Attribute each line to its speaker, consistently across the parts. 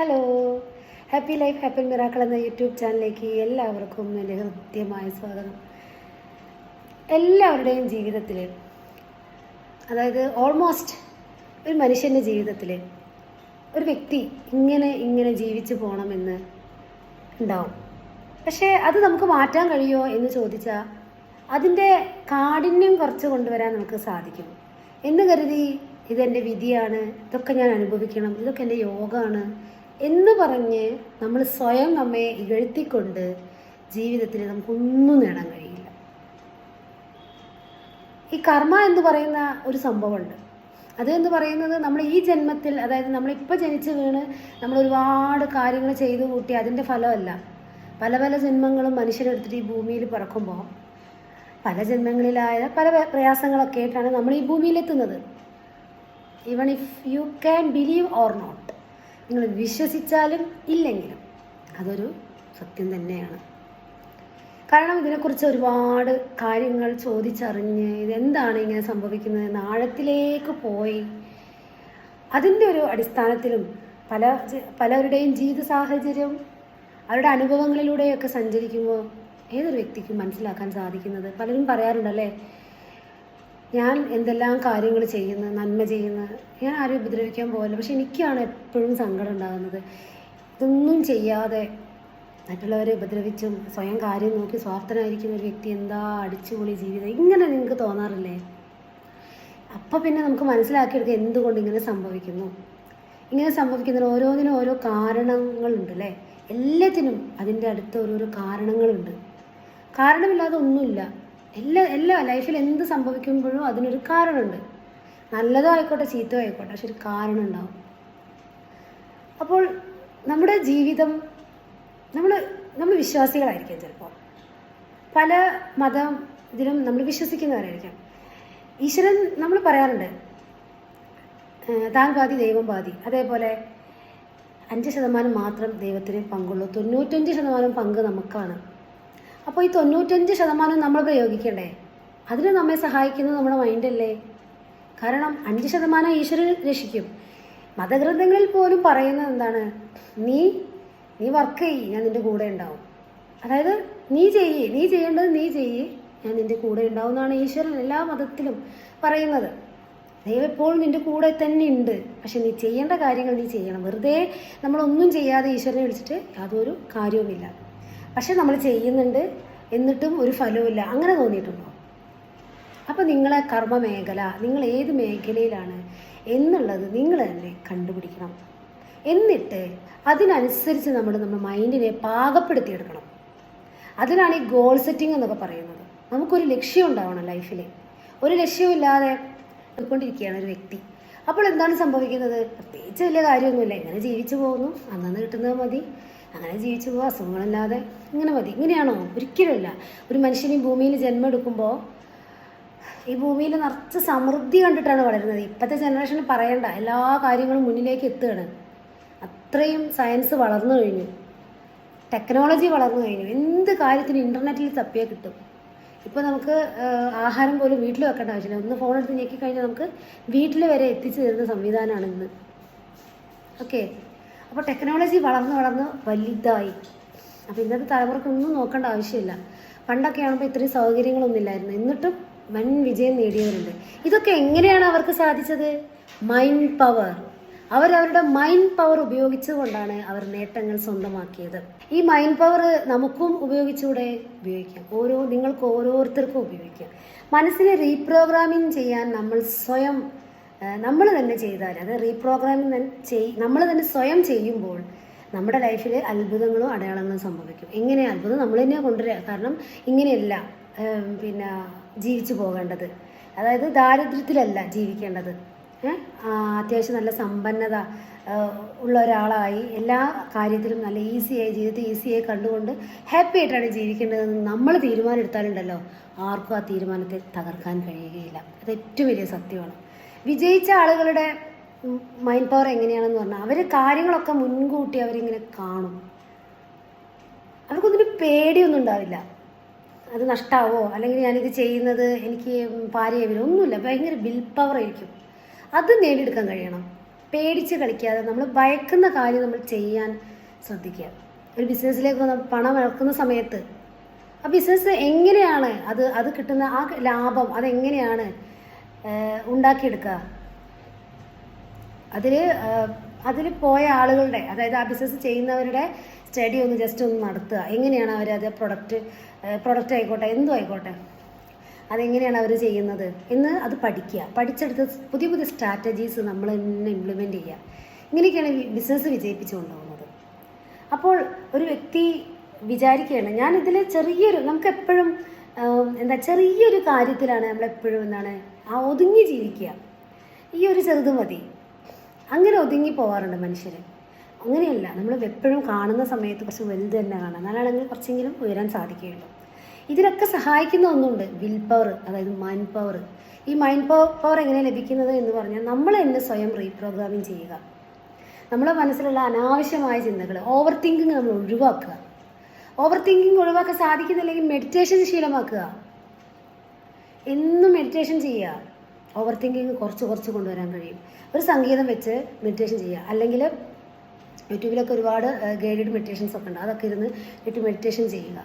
Speaker 1: Hello happy life happy miracle എന്ന YouTube ചാനലിലേക്ക് എല്ലാവർക്കും എന്റെ ഹൃദ്യമായ സ്വാഗതം. എല്ലാവരുടെയും ജീവിതത്തിൽ അതായത് ഓൾമോസ്റ്റ് ഒരു മനുഷ്യന്റെ ജീവിതത്തിൽ ഒരു വ്യക്തി ഇങ്ങനെ ഇങ്ങനെ ജീവിച്ചു പോകണമെന്ന് ഉണ്ടാവും. പക്ഷേ അത് നമുക്ക് മാറ്റാൻ കഴിയുമോ എന്ന് ചോദിച്ചാൽ അതിന്റെ കാഠിന്യം കുറച്ച് കൊണ്ടുവരാൻ നമുക്ക് സാധിക്കും. എന്ന് കരുതി ഇതെന്റെ വിധിയാണ് ഇതൊക്കെ ഞാൻ അനുഭവിക്കണം ഇതൊക്കെ എന്റെ യോഗമാണ് എന്ന് പറഞ്ഞ് നമ്മൾ സ്വയം നമ്മെ ഇകഴ്ത്തിക്കൊണ്ട് ജീവിതത്തിൽ നമുക്കൊന്നും നേടാൻ കഴിയില്ല. ഈ കർമ്മ എന്ന് പറയുന്ന ഒരു സംഭവമുണ്ട്. അത് എന്ന് പറയുന്നത് നമ്മൾ ഈ ജന്മത്തിൽ അതായത് നമ്മളിപ്പോൾ ജനിച്ച് വീണ് നമ്മൾ ഒരുപാട് കാര്യങ്ങൾ ചെയ്തു കൂട്ടി അതിന്റെ ഫലമല്ല. പല പല ജന്മങ്ങളും മനുഷ്യരെടുത്തിട്ട് ഈ ഭൂമിയിൽ പിറക്കുമ്പോൾ പല ജന്മങ്ങളിലായ പല പ്രയാസങ്ങളൊക്കെ ആയിട്ടാണ് നമ്മൾ ഈ ഭൂമിയിലെത്തുന്നത് even if you can believe or not നിങ്ങൾ വിശ്വസിച്ചാലും ഇല്ലെങ്കിലും അതൊരു സത്യം തന്നെയാണ്. കാരണം ഇതിനെക്കുറിച്ച് ഒരുപാട് കാര്യങ്ങൾ ചോദിച്ചറിഞ്ഞ് ഇതെന്താണ് ഇങ്ങനെ സംഭവിക്കുന്നത് ആഴത്തിലേക്ക് പോയി. അതിന്റെ ഒരു അടിസ്ഥാനത്തിലും പല പലരുടെയും ജീവിത സാഹചര്യം അവരുടെ അനുഭവങ്ങളിലൂടെയൊക്കെ സഞ്ചരിക്കുമ്പോൾ ഏതൊരു വ്യക്തിക്കും മനസ്സിലാക്കാൻ സാധിക്കുന്നത്? പലരും പറയാറുണ്ടല്ലേ? ഞാൻ എന്തെല്ലാം കാര്യങ്ങൾ ചെയ്യുന്നു നന്മ ചെയ്യുന്നു ഞാൻ ആരും ഉപദ്രവിക്കാൻ പോകില്ല. പക്ഷെ എനിക്കാണ് എപ്പോഴും സങ്കടം ഉണ്ടാകുന്നത്. ഇതൊന്നും ചെയ്യാതെ മറ്റുള്ളവരെ ഉപദ്രവിച്ചും സ്വയം കാര്യം നോക്കി സ്വാർത്ഥനായിരിക്കുന്ന ഒരു വ്യക്തി എന്താ അടിച്ചുപൊളി ജീവിതം? ഇങ്ങനെ നിങ്ങൾക്ക് തോന്നാറില്ലേ? അപ്പോൾ പിന്നെ നമുക്ക് മനസ്സിലാക്കിയെടുക്കുക എന്തുകൊണ്ട് ഇങ്ങനെ സംഭവിക്കുന്നു. ഇങ്ങനെ സംഭവിക്കുന്നതിന് ഓരോന്നിനും ഓരോ കാരണങ്ങളുണ്ട് അല്ലേ എല്ലാത്തിനും അതിന്റെ അടുത്ത് ഓരോരോ കാരണങ്ങളുണ്ട്. കാരണമില്ലാതെ ഒന്നുമില്ല. എല്ലാ എല്ലാ ലൈഫിൽ എന്ത് സംഭവിക്കുമ്പോഴും അതിനൊരു കാരണമുണ്ട്. നല്ലതോ ആയിക്കോട്ടെ ചീത്തോ ആയിക്കോട്ടെ പക്ഷെ ഒരു കാരണം ഉണ്ടാവും അപ്പോൾ നമ്മുടെ ജീവിതം നമ്മൾ നമ്മൾ വിശ്വാസികളായിരിക്കാം ചിലപ്പോൾ പല മതം ഇതിലും നമ്മൾ വിശ്വസിക്കുന്നവരായിരിക്കാം. ഈശ്വരൻ നമ്മൾ പറയാറുണ്ട് താൻ പാതി ദൈവം പാതി. അതേപോലെ അഞ്ച് ശതമാനം മാത്രം ദൈവത്തിന് പങ്കുള്ളൂ. തൊണ്ണൂറ്റഞ്ച് ശതമാനം പങ്ക് നമുക്കാണ്. അപ്പോൾ ഈ തൊണ്ണൂറ്റഞ്ച് ശതമാനം നമ്മൾ പ്രയോഗിക്കണ്ടേ? അതിന് നമ്മെ സഹായിക്കുന്നത് നമ്മുടെ മൈൻഡല്ലേ കാരണം അഞ്ച് ശതമാനം ഈശ്വരൻ രക്ഷിക്കും. മതഗ്രന്ഥങ്ങളിൽ പോലും പറയുന്നത് എന്താണ്? നീ നീ വർക്ക് ചെയ്യ് ഞാൻ നിന്റെ കൂടെ ഉണ്ടാവും. അതായത് നീ ചെയ്യ് നീ ചെയ്യേണ്ടത് നീ ചെയ്യ് ഞാൻ നിന്റെ കൂടെ ഉണ്ടാവും എന്നാണ് ഈശ്വരൻ എല്ലാ മതത്തിലും പറയുന്നത്. ദൈവം എപ്പോഴും നിന്റെ കൂടെ തന്നെ ഉണ്ട്. പക്ഷെ നീ ചെയ്യേണ്ട കാര്യങ്ങൾ നീ ചെയ്യണം. വെറുതെ നമ്മളൊന്നും ചെയ്യാതെ ഈശ്വരനെ വിളിച്ചിട്ട് യാതൊരു കാര്യവുമില്ല. പക്ഷെ നമ്മൾ ചെയ്യുന്നുണ്ട് എന്നിട്ടും ഒരു ഫലവുമില്ല. അങ്ങനെ തോന്നിയിട്ടുണ്ടോ? അപ്പോൾ നിങ്ങളെ കർമ്മ മേഖല നിങ്ങൾ ഏത് മേഖലയിലാണ് എന്നുള്ളത് നിങ്ങൾ തന്നെ കണ്ടുപിടിക്കണം. എന്നിട്ട് അതിനനുസരിച്ച് നമ്മൾ നമ്മുടെ മൈൻഡിനെ പാകപ്പെടുത്തിയെടുക്കണം. അതിനാണ് ഈ ഗോൾ സെറ്റിംഗ് എന്നൊക്കെ പറയുന്നത്. നമുക്കൊരു ലക്ഷ്യം ഉണ്ടാവണം ലൈഫിൽ ഒരു ലക്ഷ്യമില്ലാതെ പോയിക്കൊണ്ടിരിക്കുകയാണ് ഒരു വ്യക്തി. അപ്പോൾ എന്താണ് സംഭവിക്കുന്നത്? പ്രത്യേകിച്ച് വലിയ കാര്യമൊന്നുമില്ല. എങ്ങനെ ജീവിച്ചു പോകുന്നു. അന്നന്ന് കിട്ടുന്നത് മതി. അങ്ങനെ ജീവിച്ചു പോകുക അസുഖങ്ങളില്ലാതെ. ഇങ്ങനെ മതി. ഇങ്ങനെയാണോ? ഒരിക്കലുമില്ല. ഒരു മനുഷ്യൻ ഈ ഭൂമിയിൽ ജന്മം എടുക്കുമ്പോൾ ഈ ഭൂമിയിൽ നിറച്ച് സമൃദ്ധി കണ്ടിട്ടാണ് വളരുന്നത്. ഇപ്പോഴത്തെ ജനറേഷൻ പറയണ്ട. എല്ലാ കാര്യങ്ങളും മുന്നിലേക്ക് എത്തുകയാണ്. അത്രയും സയൻസ് വളർന്നു കഴിഞ്ഞു. ടെക്നോളജി വളർന്നു കഴിഞ്ഞു. എന്ത് കാര്യത്തിന് ഇന്റർനെറ്റിൽ തപ്പിയാൽ കിട്ടും. ഇപ്പോൾ നമുക്ക് ആഹാരം പോലും വീട്ടിൽ വെക്കേണ്ട ആവശ്യമില്ല. ഒന്ന് ഫോൺ എടുത്ത് ഞെക്കി കഴിഞ്ഞാൽ നമുക്ക് വീട്ടിൽ വരെ എത്തിച്ചു തരുന്ന സംവിധാനമാണ് ഇന്ന്. ഓക്കെ അപ്പോൾ ടെക്നോളജി വളർന്ന് വളർന്ന് വലുതായി. അപ്പോൾ ഇന്നത്തെ തലമുറക്കൊന്നും നോക്കേണ്ട ആവശ്യമില്ല. പണ്ടൊക്കെ ആകുമ്പോൾ ഇത്രയും സൗകര്യങ്ങളൊന്നും ഇല്ലായിരുന്നു എന്നിട്ടും വൻ വിജയം നേടിയവരുണ്ട്. ഇതൊക്കെ എങ്ങനെയാണ് അവർക്ക് സാധിച്ചത്? മൈൻഡ് പവർ അവരവരുടെ മൈൻഡ് പവർ ഉപയോഗിച്ചുകൊണ്ടാണ് അവർ നേട്ടങ്ങൾ സ്വന്തമാക്കിയത്. ഈ മൈൻഡ് പവർ നമുക്കും ഉപയോഗിച്ചുകൂടെ? ഉപയോഗിക്കാം. ഓരോ നിങ്ങൾക്ക് ഓരോരുത്തർക്കും ഉപയോഗിക്കാം. മനസ്സിനെ റീപ്രോഗ്രാമിംഗ് ചെയ്യാൻ നമ്മൾ സ്വയം നമ്മൾ തന്നെ ചെയ്താൽ അത് റീപ്രോഗ്രാമിംഗ് ചെയ് നമ്മൾ തന്നെ സ്വയം ചെയ്യുമ്പോൾ നമ്മുടെ ലൈഫിൽ അത്ഭുതങ്ങളും അടയാളങ്ങളും സംഭവിക്കും. എങ്ങനെ അത്ഭുതം? നമ്മൾ തന്നെ കൊണ്ടുവരിക. കാരണം ഇങ്ങനെയല്ല പിന്നെ ജീവിച്ചു പോകേണ്ടത്. അതായത് ദാരിദ്ര്യത്തിലല്ല ജീവിക്കേണ്ടത്? അത്യാവശ്യം നല്ല സമ്പന്നത ഉള്ള ഒരാളായി എല്ലാ കാര്യത്തിലും നല്ല ഈസിയായി ജീവിതത്തെ ഈസിയായി കണ്ടുകൊണ്ട് ഹാപ്പി ആയിട്ടാണ് ജീവിക്കേണ്ടതെന്ന് നമ്മൾ തീരുമാനം എടുത്താലുണ്ടല്ലോ. ആർക്കും ആ തീരുമാനത്തെ തകർക്കാൻ കഴിയുകയില്ല. അത് ഏറ്റവും വലിയ സത്യമാണ്. വിജയിച്ച ആളുകളുടെ മൈൻഡ് പവർ എങ്ങനെയാണെന്ന് പറഞ്ഞാൽ അവർ കാര്യങ്ങളൊക്കെ മുൻകൂട്ടി അവരിങ്ങനെ കാണും. അവർക്കൊന്നിനും പേടിയൊന്നും ഉണ്ടാവില്ല. അത് നഷ്ടാവോ? അല്ലെങ്കിൽ ഞാനിത് ചെയ്യുന്നത് എനിക്ക് പാരയെ വരും ഒന്നുമില്ല. ഭയങ്കര വിൽ പവർ ആയിരിക്കും. അത് നേടിയെടുക്കാൻ കഴിയണം. പേടിച്ച് കളിക്കാതെ നമ്മൾ ഭയക്കുന്ന കാര്യം നമ്മൾ ചെയ്യാൻ ശ്രദ്ധിക്കുക. ഒരു ബിസിനസ്സിലേക്ക് നമ്മൾ പണം ഇറക്കുന്ന സമയത്ത് ആ ബിസിനസ് എങ്ങനെയാണ് അത് അത് കിട്ടുന്ന ആ ലാഭം അതെങ്ങനെയാണ് ഉണ്ടാക്കിയെടുക്കുക. അതിൽ അതിൽ പോയ ആളുകളുടെ അതായത് ആ ബിസിനസ് ചെയ്യുന്നവരുടെ സ്റ്റഡി ഒന്ന് ജസ്റ്റ് ഒന്ന് നടത്തുക. എങ്ങനെയാണ് അവർ അത് പ്രൊഡക്റ്റ് പ്രൊഡക്റ്റ് ആയിക്കോട്ടെ എന്തും ആയിക്കോട്ടെ അതെങ്ങനെയാണ് അവർ ചെയ്യുന്നത് എന്ന് അത് പഠിക്കുക. പഠിച്ചെടുത്ത് പുതിയ പുതിയ സ്ട്രാറ്റജീസ് നമ്മൾ തന്നെ ഇംപ്ലിമെന്റ് ചെയ്യുക. ഇങ്ങനെയൊക്കെയാണ് ബിസിനസ് വിജയിപ്പിച്ചു കൊണ്ടുപോകുന്നത്. അപ്പോൾ ഒരു വ്യക്തി വിചാരിക്കുകയാണ് ഞാൻ ചെറിയൊരു നമുക്ക് എപ്പോഴും എന്താ ചെറിയൊരു കാര്യത്തിലാണ് നമ്മളെപ്പോഴും എന്താണ് ആ ഒതുങ്ങി ജീവിക്കുക. ഈ ഒരു ചെറുത് മതി. അങ്ങനെ ഒതുങ്ങി പോവാറുണ്ട് മനുഷ്യർ അങ്ങനെയല്ല നമ്മൾ എപ്പോഴും കാണുന്ന സമയത്ത് കുറച്ച് വലുത് തന്നെ കാണാം. എന്നാലാണെങ്കിൽ കുറച്ചെങ്കിലും ഉയരാൻ സാധിക്കുകയുള്ളൂ. ഇതിനൊക്കെ സഹായിക്കുന്ന ഒന്നുണ്ട്. വിൽ പവർ അതായത് മൈൻഡ് പവർ. ഈ മൈൻഡ് പവർ എങ്ങനെ ലഭിക്കുന്നത് എന്ന് പറഞ്ഞാൽ നമ്മൾ തന്നെ സ്വയം റീപ്രോഗ്രാമിംഗ് ചെയ്യുക. നമ്മളെ മനസ്സിലുള്ള അനാവശ്യമായ ചിന്തകൾ ഓവർ തിങ്കിങ് നമ്മൾ ഒഴിവാക്കുക. ഓവർ തിങ്കിങ് ഒഴിവാക്കാൻ സാധിക്കുന്നില്ലെങ്കിൽ മെഡിറ്റേഷൻ ശീലമാക്കുക. എന്നും മെഡിറ്റേഷൻ ചെയ്യുക. ഓവർ തിങ്കിങ് കുറച്ച് കുറച്ച് കൊണ്ടുവരാൻ കഴിയും. ഒരു സംഗീതം വെച്ച് മെഡിറ്റേഷൻ ചെയ്യുക. അല്ലെങ്കിൽ യൂട്യൂബിലൊക്കെ ഒരുപാട് ഗൈഡഡ് മെഡിറ്റേഷൻസ് ഒക്കെ ഉണ്ട്. അതൊക്കെ ഇരുന്ന് ഇട്ട് മെഡിറ്റേഷൻ ചെയ്യുക.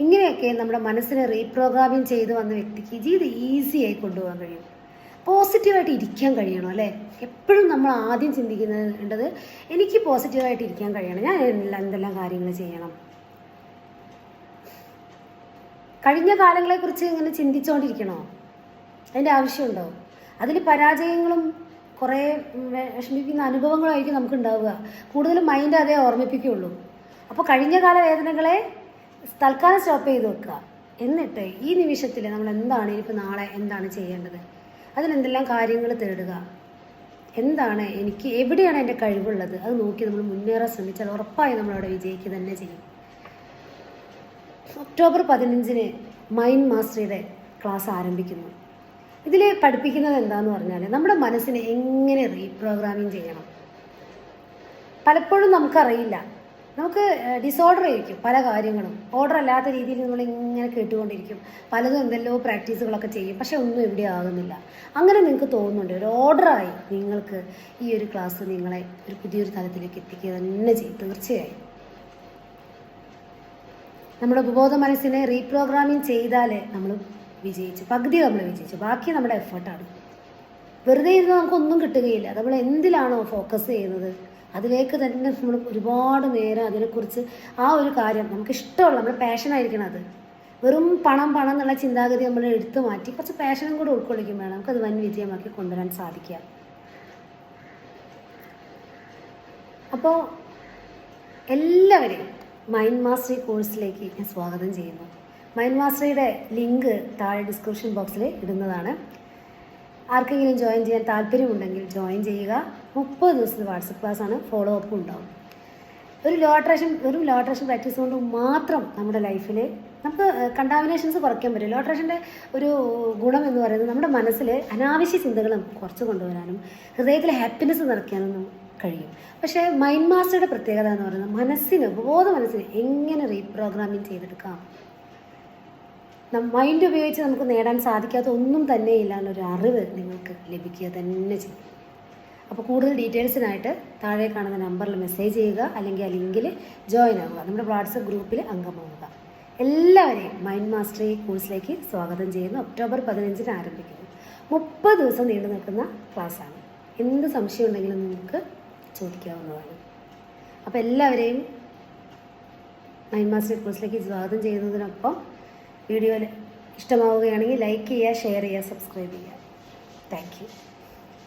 Speaker 1: ഇങ്ങനെയൊക്കെ നമ്മുടെ മനസ്സിനെ റീപ്രോഗ്രാമിങ് ചെയ്ത് വന്ന വ്യക്തിക്ക് ജീവിതം ഈസിയായി കൊണ്ടുപോകാൻ കഴിയും. പോസിറ്റീവായിട്ട് ഇരിക്കാൻ കഴിയണം അല്ലേ? എപ്പോഴും നമ്മൾ ആദ്യം ചിന്തിക്കുന്നത് എനിക്ക് പോസിറ്റീവായിട്ട് ഇരിക്കാൻ കഴിയണം. ഞാൻ എന്തെല്ലാം കാര്യങ്ങൾ ചെയ്യണം? കഴിഞ്ഞ കാലങ്ങളെക്കുറിച്ച് ഇങ്ങനെ ചിന്തിച്ചുകൊണ്ടിരിക്കണോ അതിന്റെ ആവശ്യമുണ്ടോ? അതിൽ പരാജയങ്ങളും കുറേ വിഷമിക്കുന്ന അനുഭവങ്ങളായിരിക്കും നമുക്ക് ഉണ്ടാവുക കൂടുതലും മൈൻഡ് അതേ ഓർമ്മിപ്പിക്കുകയുള്ളൂ. അപ്പോൾ കഴിഞ്ഞ കാല വേദനകളെ തൽക്കാലം സ്റ്റോപ്പ് ചെയ്ത് വെക്കുക. എന്നിട്ട് ഈ നിമിഷത്തിൽ നമ്മൾ എന്താണ് ഇനിയിപ്പോൾ നാളെ എന്താണ് ചെയ്യേണ്ടത്? അതിനെന്തെല്ലാം കാര്യങ്ങൾ തേടുക? എന്താണ് എനിക്ക് എവിടെയാണ് എന്റെ കഴിവുള്ളത്? അത് നോക്കി നമ്മൾ മുന്നേറാൻ ശ്രമിച്ചാൽ ഉറപ്പായി നമ്മളവിടെ വിജയിക്കുക തന്നെ ചെയ്യും. ഒക്ടോബർ പതിനഞ്ചിന് മൈൻഡ് മാസ്റ്ററിയുടെ ക്ലാസ് ആരംഭിക്കുന്നു. ഇതിൽ പഠിപ്പിക്കുന്നത് എന്താന്ന് പറഞ്ഞാൽ നമ്മുടെ മനസ്സിനെ എങ്ങനെ റീപ്രോഗ്രാമിംഗ് ചെയ്യണം? പലപ്പോഴും നമുക്കറിയില്ല. നമുക്ക് ഡിസോർഡർ ആയിരിക്കും പല കാര്യങ്ങളും. ഓർഡർ അല്ലാത്ത രീതിയിൽ നമ്മൾ ഇങ്ങനെ കേട്ടുകൊണ്ടിരിക്കും. പലതും എന്തെല്ലോ പ്രാക്ടീസുകളൊക്കെ ചെയ്യും. പക്ഷെ ഒന്നും ഇവിടെ ആകുന്നില്ല. അങ്ങനെ നിങ്ങൾക്ക് തോന്നുന്നുണ്ട്. ഒരു ഓർഡറായി നിങ്ങൾക്ക് ഈ ഒരു ക്ലാസ് നിങ്ങളെ ഒരു പുതിയൊരു തലത്തിലേക്ക് എത്തിക്കുക തന്നെ ചെയ്യും. തീർച്ചയായും. നമ്മുടെ ഉപബോധ മനസ്സിനെ റീപ്രോഗ്രാമിങ് ചെയ്താലേ നമ്മൾ വിജയിച്ചു. പകുതി നമ്മൾ വിജയിച്ചു. ബാക്കി നമ്മുടെ എഫേർട്ടാണ് വെറുതെ ഇരുന്ന് നമുക്കൊന്നും കിട്ടുകയില്ല. നമ്മൾ എന്തിലാണോ ഫോക്കസ് ചെയ്യുന്നത്? അതിലേക്ക് തന്നെ നമ്മൾ ഒരുപാട് നേരം അതിനെക്കുറിച്ച് ആ ഒരു കാര്യം നമുക്ക് ഇഷ്ടമുള്ള നമ്മുടെ പാഷനായിരിക്കണം അത്. വെറും പണം പണം എന്നുള്ള ചിന്താഗതി നമ്മൾ എടുത്തു മാറ്റി കുറച്ച് പാഷനും കൂടെ ഉൾക്കൊള്ളിക്കുമ്പോഴാണ് നമുക്കത് വൻ വിജയമാക്കി കൊണ്ടുവരാൻ സാധിക്കുക. അപ്പോൾ എല്ലാവരെയും മൈൻഡ് മാസ്റ്ററി കോഴ്സിലേക്ക് ഞാൻ സ്വാഗതം ചെയ്യുന്നു. മൈൻഡ് മാസ്റ്ററിയുടെ ലിങ്ക് താഴെ ഡിസ്ക്രിപ്ഷൻ ബോക്സിൽ ഇടുന്നതാണ്. ആർക്കെങ്കിലും ജോയിൻ ചെയ്യാൻ താല്പര്യമുണ്ടെങ്കിൽ ജോയിൻ ചെയ്യുക. മുപ്പത് ദിവസത്തെ വാട്സപ്പ് ക്ലാസ്സാണ്. ഫോളോ അപ്പ് ഉണ്ടാവും. ഒരു ലോ അട്രാക്ഷൻ വെറും ലോ അട്രാക്ഷൻ പ്രാക്ടീസ് കൊണ്ട് മാത്രം നമ്മുടെ ലൈഫിൽ നമുക്ക് കണ്ടാമിനേഷൻസ് കുറയ്ക്കാൻ പറ്റും. ലോ അട്രാക്ഷന്റെ ഒരു ഗുണം എന്ന് പറയുന്നത് നമ്മുടെ മനസ്സിൽ അനാവശ്യ ചിന്തകളും കുറച്ച് കൊണ്ടുവരാനും ഹൃദയത്തിൽ ഹാപ്പിനെസ് നിറയ്ക്കാനും കഴിയും. പക്ഷേ മൈൻഡ് മാസ്റ്ററുടെ പ്രത്യേകത എന്ന് പറയുന്നത് മനസ്സിന് ബോധ മനസ്സിന് എങ്ങനെ റീപ്രോഗ്രാമിംഗ് ചെയ്തെടുക്കാം? മൈൻഡ് ഉപയോഗിച്ച് നമുക്ക് നേടാൻ സാധിക്കാത്ത ഒന്നും തന്നെ ഇല്ല എന്നൊരു അറിവ് നിങ്ങൾക്ക് ലഭിക്കുക തന്നെ ചെയ്യും. അപ്പോൾ കൂടുതൽ ഡീറ്റെയിൽസിനായിട്ട് താഴെ കാണുന്ന നമ്പറിൽ മെസ്സേജ് ചെയ്യുക അല്ലെങ്കിൽ ആ ലിങ്കിൽ ജോയിൻ ആവുക. നമ്മുടെ വാട്സപ്പ് ഗ്രൂപ്പിൽ അംഗമാവുക എല്ലാവരെയും മൈൻഡ് മാസ്റ്ററി കോഴ്സിലേക്ക് സ്വാഗതം ചെയ്യുന്നു. ഒക്ടോബർ പതിനഞ്ചിന് ആരംഭിക്കുന്നു. മുപ്പത് ദിവസം നീണ്ടു നിൽക്കുന്ന ക്ലാസ്സാണ്. എന്ത് സംശയം ഉണ്ടെങ്കിലും നിങ്ങൾക്ക് ചോദിക്കാവുന്നതാണ്. അപ്പോൾ എല്ലാവരെയും മൈൻഡ് മാസ്റ്റർ കോഴ്സിലേക്ക് സ്വാഗതം ചെയ്യുന്നതിനൊപ്പം വീഡിയോയിൽ ഇഷ്ടമാവുകയാണെങ്കിൽ ലൈക്ക് ചെയ്യുക ഷെയർ ചെയ്യുക സബ്സ്ക്രൈബ് ചെയ്യുക. താങ്ക്